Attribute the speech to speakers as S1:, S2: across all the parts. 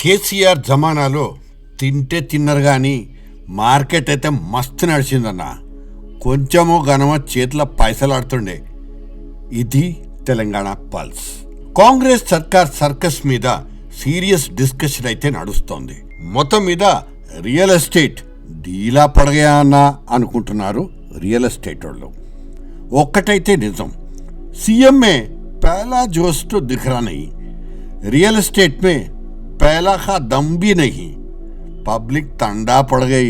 S1: కేసీఆర్ జమానాలో తింటే తిన్నరు కానీ మార్కెట్ అయితే మస్తు నడిచిందన్న కొంచెము ఘనమ చేతిలో పైసలాడుతుండే ఇది తెలంగాణ పల్స్ కాంగ్రెస్ సర్కార్ సర్కస్ మీద సీరియస్ డిస్కషన్ అయితే నడుస్తోంది మొత్తం మీద రియల్ ఎస్టేట్ డీలా పడగా అన్న అనుకుంటున్నారు రియల్ ఎస్టేట్ వాళ్ళు ఒక్కటైతే నిజం सीएम में पहला जोश तो दिख रहा नहीं रियल एस्टेट में పేలా ఖా దంబి నహి పబ్లిక్ తండా పొడగై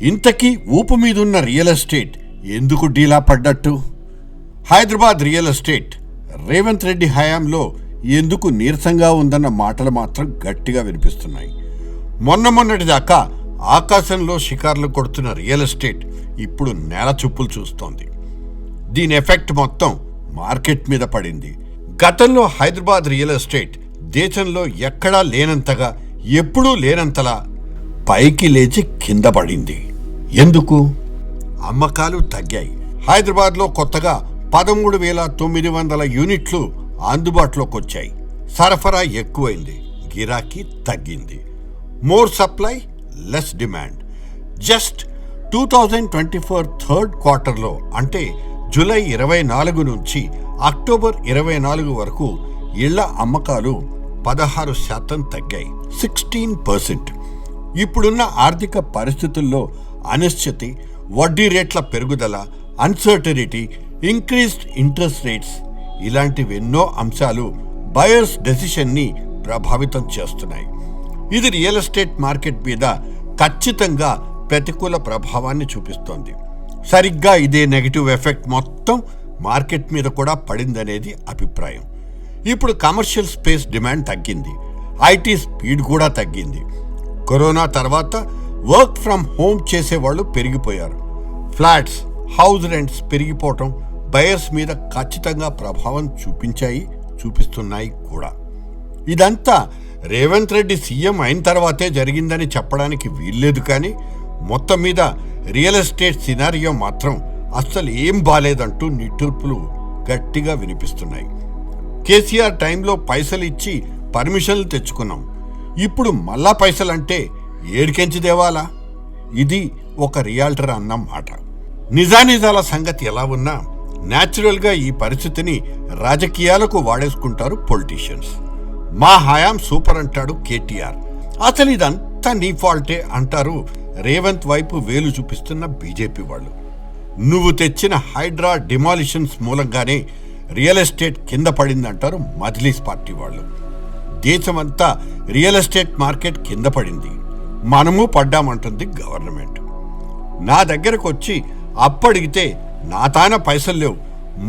S1: ఇంతకీ ఊపు మీదున్న రియల్ ఎస్టేట్ ఎందుకు డీలా పడ్డట్టు హైదరాబాద్ రియల్ ఎస్టేట్ రేవంత్ రెడ్డి హయాంలో ఎందుకు నీరసంగా ఉందన్న మాటలు మాత్రం గట్టిగా వినిపిస్తున్నాయి మొన్న మొన్నటిదాకా ఆకాశంలో షికార్లు కొడుతున్న రియల్ ఎస్టేట్ ఇప్పుడు నేల చుప్పులు చూస్తోంది। దీని ఎఫెక్ట్ మొత్తం మార్కెట్ మీద పడింది। గతంలో హైదరాబాద్ రియల్ ఎస్టేట్ దేశంలో ఎక్కడా లేనంతగా ఎప్పుడూ లేనంతలా పైకి లేచి కింద పడింది. ఎందుకు? అమ్మకాలు తగ్గాయి. హైదరాబాద్లో కొత్తగా పదమూడు వేల తొమ్మిది వందల యూనిట్లు అందుబాటులోకి వచ్చాయి. సరఫరా ఎక్కువైంది. గిరాకీ తగ్గింది. More supply less demand. Just two thousand twenty four third క్వార్టర్లో అంటే జూలై ఇరవై నాలుగు నుంచి అక్టోబర్ ఇరవై నాలుగు వరకు ఇళ్ళ అమ్మకాలు పదహారు శాతం తగ్గాయి. Sixteen percent. ఇప్పుడున్న ఆర్థిక పరిస్థితుల్లో అనిశ్చితి వడ్డీ రేట్ల పెరుగుదల అన్సర్టనిటీ ఇంక్రీస్డ్ ఇంట్రెస్ట్ రేట్స్ ఇలాంటివెన్నో అంశాలు బయర్స్ డెసిషన్ని ప్రభావితం చేస్తున్నాయి. ఇది రియల్ ఎస్టేట్ మార్కెట్ మీద ఖచ్చితంగా ప్రతికూల ప్రభావాన్ని చూపిస్తోంది. సరిగ్గా ఇదే నెగిటివ్ ఎఫెక్ట్ మొత్తం మార్కెట్ మీద కూడా పడిందనేది అభిప్రాయం. ఇప్పుడు కమర్షియల్ స్పేస్ డిమాండ్ తగ్గింది. ఐటీ స్పీడ్ కూడా తగ్గింది. కరోనా తర్వాత వర్క్ ఫ్రమ్ హోమ్ చేసేవాళ్ళు పెరిగిపోయారు. ఫ్లాట్స్ హౌస్ రెంట్స్ పెరిగిపోవటం బయర్స్ మీద ఖచ్చితంగా ప్రభావం చూపించాయి చూపిస్తున్నాయి కూడా. ఇదంతా రేవంత్ రెడ్డి సీఎం అయిన తర్వాతే జరిగిందని చెప్పడానికి వీల్లేదు కానీ మొత్తం మీద రియల్ ఎస్టేట్ సినారియో మాత్రం అస్సలు ఏం బాలేదంటూ నిట్టూర్పులు గట్టిగా వినిపిస్తున్నాయి. కేసీఆర్ టైంలో పైసలు ఇచ్చి పర్మిషన్లు తెచ్చుకున్నాం. ఇప్పుడు మళ్ళా పైసలంటే ఏడికెంచి దేవాలా ఇది ఒక రియాల్టర్ అన్న మాట. నిజానిజాల సంగతి ఎలా ఉన్నా న్యాచురల్గా ఈ పరిస్థితిని రాజకీయాలకు వాడేసుకుంటారు పొలిటీషియన్స్. మా హయాం సూపర్ అంటాడు కేటీఆర్. అసలు ఇదంతా నీ ఫాల్టే అంటారు రేవంత్ వైపు వేలు చూపిస్తున్న బీజేపీ వాళ్ళు. నువ్వు తెచ్చిన హైడ్రా డిమాలిషన్స్ మూలంగానే రియల్ ఎస్టేట్ కింద పడిందంటారు మజ్లీస్ పార్టీ వాళ్ళు. దేశమంతా రియల్ ఎస్టేట్ మార్కెట్ కింద పడింది. మనము పడ్డామంటుంది గవర్నమెంట్. నా దగ్గరకు వచ్చి అప్పడిగితే నా తాన పైసలు లేవు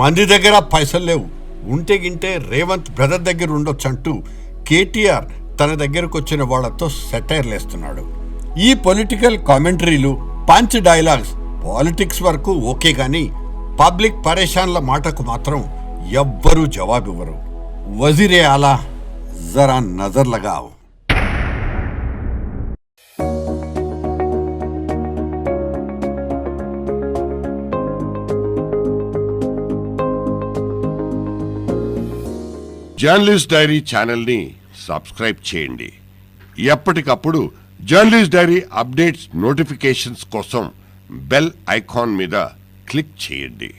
S1: మంది దగ్గర పైసలు లేవు ఉంటే గింటే రేవంత్ బ్రదర్ దగ్గర ఉండొచ్చు అంటూ కేటీఆర్ తన దగ్గరకు వచ్చిన వాళ్ళతో సెటైర్లేస్తున్నాడు ఈ పొలిటికల్ కామెంటరీలు పంచ్ డైలాగ్స్ పాలిటిక్స్ వరకు ఓకే కానీ పబ్లిక్ పరేషాన్ల మాటకు మాత్రం ఎవ్వరూ జవాబివ్వరు. వజీరే ఆలా జరా నజర్ లగావ్.
S2: జర్నలిస్ట్ డైరీ ఛానల్ని సబ్స్క్రైబ్ చేయండి. ఎప్పటికప్పుడు జర్నలిస్ట్ డైరీ అప్డేట్స్ నోటిఫికేషన్స్ కోసం బెల్ ఐకాన్ మీద క్లిక్ చేయండి.